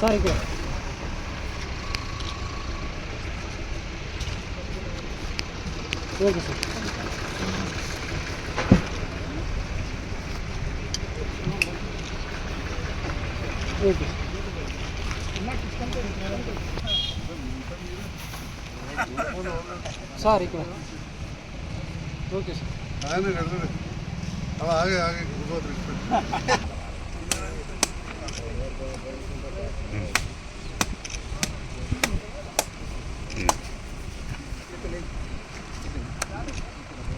Sir ఇక్కడ okay sir okay sir ఇక్కడ okay sir ఆయన కడతాడు అలా ఆగే ఆగే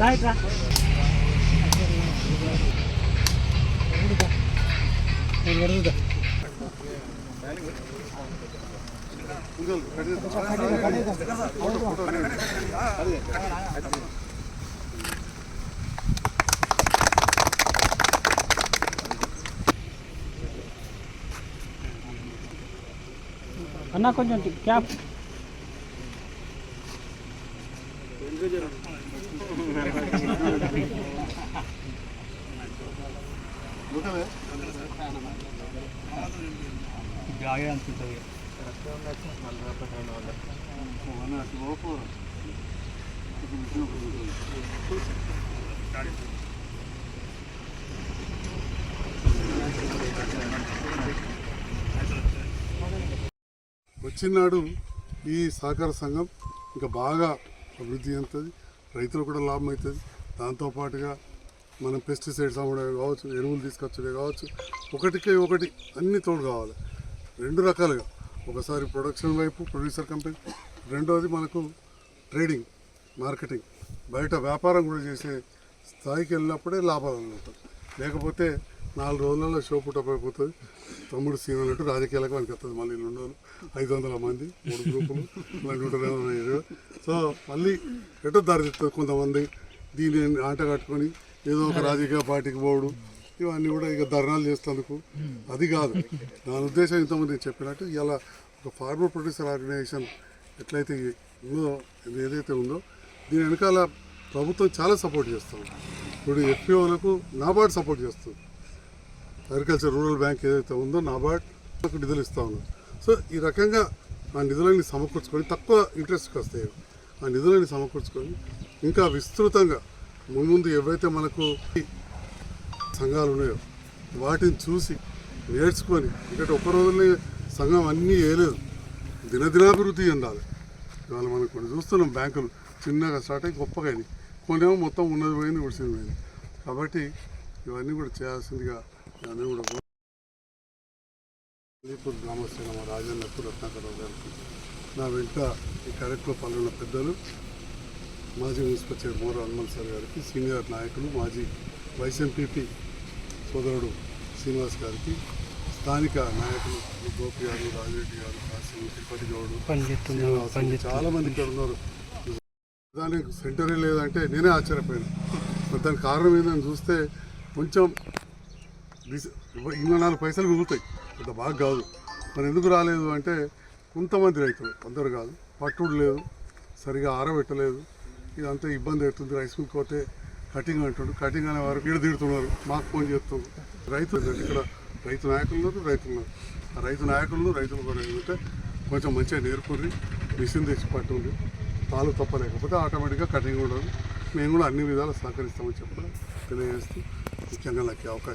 రైట్ రా ఎరుగుదా అన్న కొంచెం క్యాప్ బాగా అనిపిస్తుంది. వచ్చినాడు ఈ సహకార సంఘం ఇంకా బాగా అభివృద్ధి చెందుతుంది. రైతులకు కూడా లాభం అవుతుంది. దాంతోపాటుగా మనం పెస్టిసైడ్స్ అమ్మడమే కావచ్చు ఎరువులు తీసుకొచ్చడే కావచ్చు ఒకటికే ఒకటి అన్ని తోడు కావాలి. రెండు రకాలుగా. ఒకసారి ప్రొడక్షన్ వైపు ప్రొడ్యూసర్ కంపెనీ రెండోది మనకు ట్రేడింగ్ మార్కెటింగ్ బయట వ్యాపారం కూడా చేసే స్థాయికి వెళ్ళినప్పుడే లాభాలు ఉంటాయి లేకపోతే నాలుగు రోజులలో షో పుట్టపోయిపోతుంది తమ్ముడు సీన్ అన్నట్టు రాజకీయాలకు మనకి వస్తుంది మళ్ళీ రెండు రోజులు ఐదు వందల మంది మూడు గ్రూపులు మళ్ళీ నూట సో మళ్ళీ ఎటో దారి తీస్తుంది కొంతమంది. దీని ఆట కట్టుకొని ఏదో ఒక రాజకీయ పార్టీకి పోవడం ఇవన్నీ కూడా ఇక ధర్నాలు చేస్తేందుకు. అది కాదు. దాని ఉద్దేశం ఇంతకుముందు నేను చెప్పినట్టు ఇలా ఒక ఫార్మర్ ప్రొడ్యూసర్ ఆర్గనైజేషన్ ఎట్లయితే ఉందో ఇది ఏదైతే ఉందో దీని వెనకాల ప్రభుత్వం చాలా సపోర్ట్ చేస్తుంది. ఇప్పుడు ఎఫ్పిఓలకు నాబార్డ్ సపోర్ట్ చేస్తుంది. అగ్రికల్చర్ రూరల్ బ్యాంక్ ఏదైతే ఉందో నాబార్డ్ నిధులు ఇస్తూ ఉన్నారు సో ఈ రకంగా ఆ నిధులని సమకూర్చుకొని తక్కువ ఇంట్రెస్ట్కి వస్తాయి. ఆ నిధులని సమకూర్చుకొని ఇంకా విస్తృతంగా ముందు ఎవరైతే మనకు సంఘాలు ఉన్నాయో వాటిని చూసి నేర్చుకొని ఎందుకంటే ఒక్క రోజునే సంఘం అన్నీ వేయలేదు. దినదినాభివృద్ధి చెందాలి. ఇవాళ మనం కొన్ని చూస్తున్నాం బ్యాంకులు చిన్నగా స్టార్ట్ అయ్యి గొప్పగా అయినాయి. కొనేమో మొత్తం ఉన్నది పోయింది ఉడిసింది పోయింది. కాబట్టి ఇవన్నీ కూడా చేయాల్సిందిగా ఇవన్నీ కూడా కో- అలీపూర్ గ్రామస్తున్న మా రాజన్నకు రత్నాకరరావు గారికి నా వెంట ఈ కార్యక్రమ పాల్గొన్న పెద్దలు మాజీ municipal chair Mora Hanumanth sir గారికి సీనియర్ నాయకులు మాజీ వైస్ ఎంపీపీ సోదరుడు శ్రీనివాస్ గారికి స్థానిక నాయకులు గోపి గారు రాజిరెడ్డి గారు కాశీ తిరుపతి గౌడు శ్రీనివాస్ గారు, చాలా మంది ఇక్కడ ఉన్నారు. దానికి సెంటరే లేదంటే నేనే ఆశ్చర్యపోయాను. మరి దానికి కారణం ఏందని చూస్తే కొంచెం ఇంకా నాలుగు పైసలు మిగులుతాయి. అంత బాగా కాదు. మరి ఎందుకు రాలేదు అంటే కొంతమంది రైతులు అందరు కాదు పట్టుడు లేదు సరిగా ఆరబెట్టలేదు. ఇదంతా ఇబ్బంది అవుతుంది. రైస్ మిల్క్ పోతే కటింగ్ అంటుండు. కటింగ్ అనే వారు ఇక్కడ తిడుతున్నారు. మాకు ఫోన్ చేస్తున్నారు. రైతులు ఇక్కడ రైతు నాయకులు రైతులు ఉన్నారు. ఆ రైతు నాయకులను రైతులు కూడా ఏంటంటే కొంచెం మంచిగా నేర్పుర్రి మిషన్ తెచ్చి పట్టుండి పాలు తప్పలేకపోతే ఆటోమేటిక్గా కటింగ్ ఉండదు మేము కూడా అన్ని విధాలు సహకరిస్తామని చెప్పడం తెలియజేస్తూ ముఖ్యంగా నాకు అవకాశం